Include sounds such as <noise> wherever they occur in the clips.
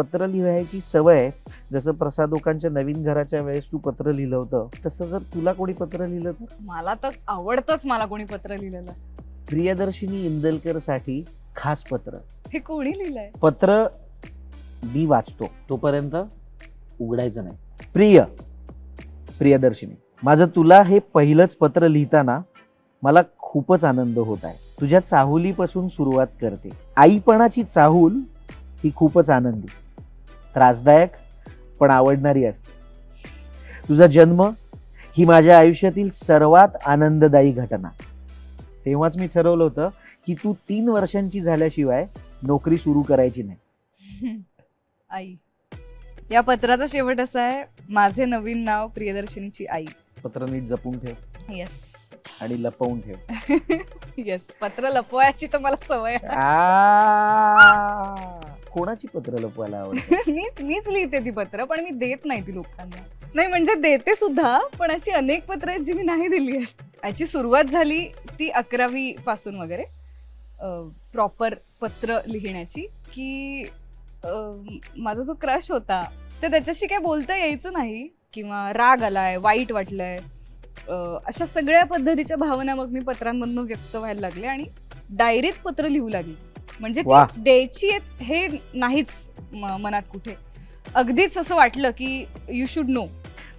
पत्र लिहायची सवय जसं प्रसादोकांच्या नवीन घराच्या वेळेस तू पत्र लिहिलं होतं तसं जर तुला कोणी पत्र लिहिलं तर? मला तर आवडतंच मला कोणी पत्र लिहिलेलं. प्रियदर्शिनी इंदलकरसाठी खास पत्र. हे कोणी लिहिलंय? पत्र मी वाचतो तोपर्यंत उघडायचं नाही. प्रिय प्रियदर्शिनी माझं तुला हे पहिलंच पत्र लिहिताना मला खूपच आनंद होत आहे. तुझ्या चाहुलीपासून सुरुवात करते. आईपणाची चाहूल ही खूपच आनंदी. त्रासदायक पण आवडणारी असते. तुझा जन्म ही माझ्या आयुष्यातील सर्वात आनंददायी घटना. तेव्हाच मी ठरवलं होतं की तू तीन वर्षांची झाल्याशिवाय नोकरी सुरू करायची नाही. <laughs> आई. या पत्राचा शेवट असा आहे माझे नवीन नाव प्रियदर्शनीची आई. पत्र नीट जपून ठेव. येस आणि लपवून ठेव. <laughs> येस पत्र लपवायची तर मला सवय कोणाची पत्र लपवायला आवडते? <laughs> मीच मीच लिहिते ती पत्र पण मी देत नाही ती लोकांना. नाही म्हणजे देते सुद्धा पण अशी अनेक पत्र आहेत जी मी नाही दिली आहेत. याची सुरुवात झाली ती अकरावी पासून वगैरे प्रॉपर पत्र लिहिण्याची की अं, माझा जो क्रश होता तर त्याच्याशी काय बोलता यायचं नाही किंवा राग आलाय वाईट वाटलंय अं, अशा सगळ्या पद्धतीच्या भावना मग मी पत्रांमधून व्यक्त व्हायला लागले आणि डायरीत पत्र लिहू लागली. म्हणजे वाह. द्यायची आहेत हे नाहीच म- मनात कुठे. अगदीच असं वाटलं की यू शुड नो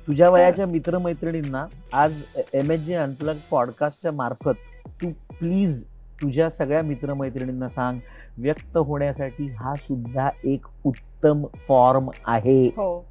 तुझ्या वयाच्या मित्रमैत्रिणींना आज एम एच जे अनप्लग पॉडकास्टच्या मार्फत तू प्लीज तुझ्या सगळ्या मित्रमैत्रिणींना सांग व्यक्त होण्यासाठी हा सुद्धा एक उत्तम फॉर्म आहे. हो.